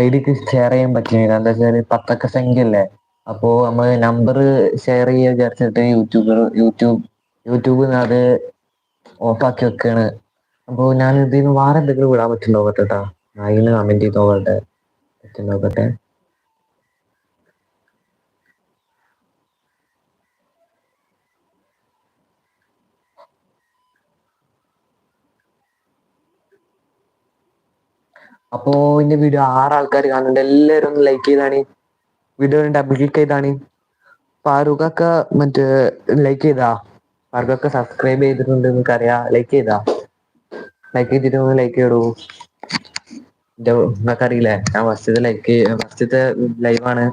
I ഡിക്ക് share ചെയ്യാൻ പറ്റില്ല. എന്താ വെച്ചാൽ പത്തക്ക സംഖ്യല്ലേ അപ്പോ നമ്മൾ നമ്പർ ഷെയർ ചെയ്യുക വിചാരിച്ചിട്ട് യൂട്യൂബർ യൂട്യൂബ് യൂട്യൂബിന്ന് അത് ഓഫാക്കി വെക്കാണ്. അപ്പൊ ഞാൻ ഇതിന് വേറെ എന്തെങ്കിലും വിടാൻ പറ്റുന്നുണ്ടോ? കേട്ടോ അതിന് കമന്റ് ചെയ്ത്? നോക്കട്ടെ പറ്റും നോക്കട്ടെ അപ്പോ എന്റെ വീഡിയോ ആറ് ആൾക്കാർ കാണുന്നുണ്ട്. എല്ലാവരും ഒന്ന് ലൈക്ക് ചെയ്താണ്. വീഡിയോ ഡബിൾ ക്ലിക്ക് ചെയ്താണ്. ഫാറൂഖൊക്കെ മറ്റേ ലൈക്ക് ചെയ്താ? ഫാറൂഖൊക്കെ സബ്സ്ക്രൈബ് ചെയ്തിട്ടുണ്ട് നിങ്ങൾക്ക് അറിയാ ലൈക്ക് ചെയ്താ? ലൈക്ക് ചെയ്തിട്ട് ഒന്ന് ലൈക്ക് എന്റെ നിങ്ങൾക്ക് അറിയില്ലേ ഞാൻ ഫസ്റ്റത്തെ ലൈക്ക് ഫസ്റ്റത്തെ ലൈവാണ്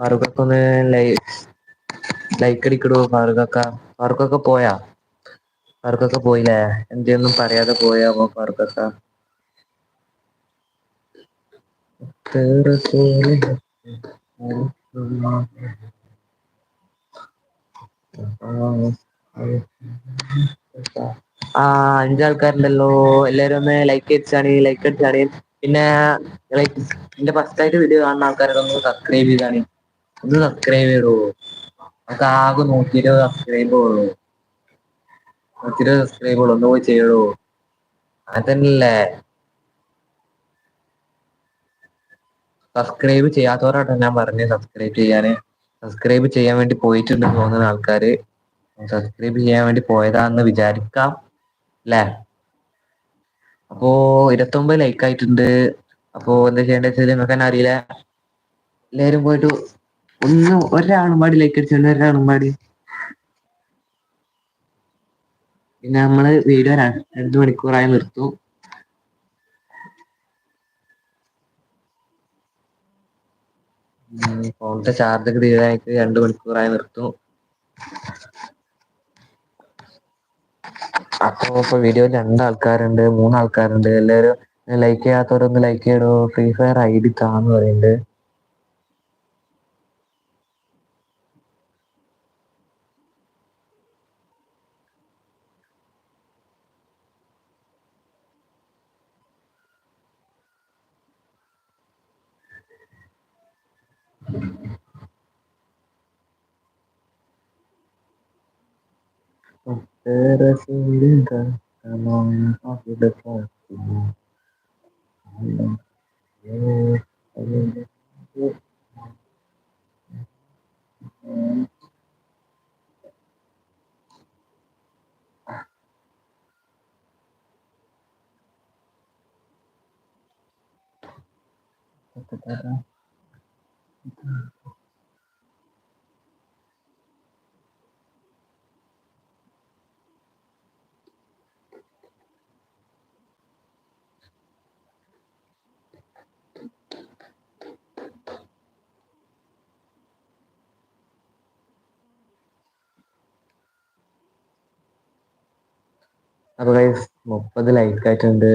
ഫാറൂഖൊക്കെ ഒന്ന് ലൈക്ക് അടിക്കടൂ. ഫാറൂഖൊക്കെ ഫാറൂഖൊക്കെ പോയാ? ഫർക്കൊക്കെ പോയില്ലേ? എന്തെയൊന്നും പറയാതെ പോയാവോ ഫർക്കൊക്കെ ആ അഞ്ചാൾക്കാരുണ്ടല്ലോ എല്ലാരും ഒന്ന് ലൈക്ക് അടിച്ചാണ് ലൈക്ക് അടിച്ചാണ്. പിന്നെ ലൈക്ക് എന്റെ ഫസ്റ്റ് ആയിട്ട് വീഡിയോ കാണുന്ന ആൾക്കാരൊക്കെ ഒന്ന് സബ്സ്ക്രൈബ് ചെയ്താണ്. ഒന്ന് സബ്സ്ക്രൈബ് ചെയ്തോ നമുക്ക് ആകെ നോക്കിയിട്ട് സബ്സ്ക്രൈബ് ചെയ്യുള്ളൂ ഒന്ന് പോയി ചെയ്യടോ. അതല്ലേ. സബ്സ്ക്രൈബ് ചെയ്യാത്തവരാട്ടോ ഞാൻ പറഞ്ഞത് സബ്സ്ക്രൈബ് ചെയ്യാന്. സബ്സ്ക്രൈബ് ചെയ്യാൻ വേണ്ടി പോയിട്ടുണ്ട് തോന്നുന്ന ആൾക്കാര് സബ്സ്ക്രൈബ് ചെയ്യാൻ വേണ്ടി പോയതാന്ന് വിചാരിക്കാം അല്ലേ? അപ്പോ ഇരുപത്തൊമ്പത് ലൈക്ക് ആയിട്ടുണ്ട്. അപ്പോ എന്താ ചെയ്യേണ്ടത് വെച്ചാൽ നിങ്ങൾക്ക് തന്നെ അറിയില്ല. എല്ലാവരും പോയിട്ട് ഒന്ന് ഒരാളും പാടി ലൈക്ക് അടിച്ചിട്ടുണ്ട് ഒരാളും പാടി. പിന്നെ നമ്മൾ വീഡിയോ രണ്ട് മണിക്കൂറായി നിർത്തും. ഫോണിന്റെ ചാർജ് ഒക്കെ തീരാനായിട്ട് രണ്ട് മണിക്കൂറായി നിർത്തും. അപ്പൊ ഇപ്പൊ വീഡിയോയിൽ രണ്ടാൾക്കാരുണ്ട് മൂന്നാൾക്കാരുണ്ട്. എല്ലാവരും ലൈക്ക് ചെയ്യാത്തവരൊന്ന് ലൈക്ക് ചെയ്യടോ. ഫ്രീ ഫയർ ഐ ഡി താന്ന് പറയുന്നുണ്ട് Embarrassingly Canon of the first Thank you. അപ്പൊ ഗൈസ് മുപ്പത് ലൈക്ക് ആയിട്ടുണ്ട്.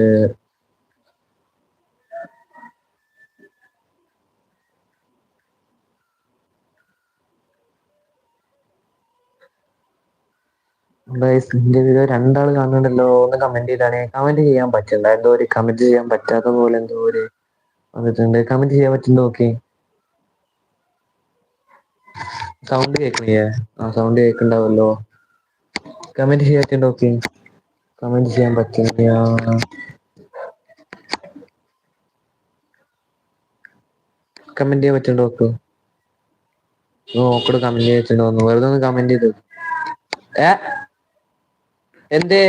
ഗൈസ് എന്റെ വീഡിയോ രണ്ടാൾ കാണുന്നുണ്ടല്ലോ. ഒന്ന് കമന്റ് ചെയ്താണേ കമന്റ് ചെയ്യാൻ പറ്റണ്ട എന്തോ ഒരു കമന്റ് ചെയ്യാൻ പറ്റാത്ത പോലെ എന്തോ ഒരു വന്നിട്ടുണ്ട്. കമന്റ് ചെയ്യാൻ പറ്റുന്ന നോക്കി സൗണ്ട് കേൾക്കണില്ലേ? ആ സൗണ്ട് കേൾക്കണ്ടാവല്ലോ. കമന്റ് ചെയ്യാൻ പറ്റുന്നുണ്ട്? നോക്കി കമന്റ് ചെയ്യാൻ പറ്റില്ല കമന്റ് ചെയ്യാൻ പറ്റുന്നുണ്ടോ നോക്കൂ. നോക്കട് കമന്റ് ചെയ്യാൻ പറ്റുന്നുണ്ടോ വെറുതെ ഒന്ന് കമന്റ് ചെയ്ത് ഏ? എന്തേ?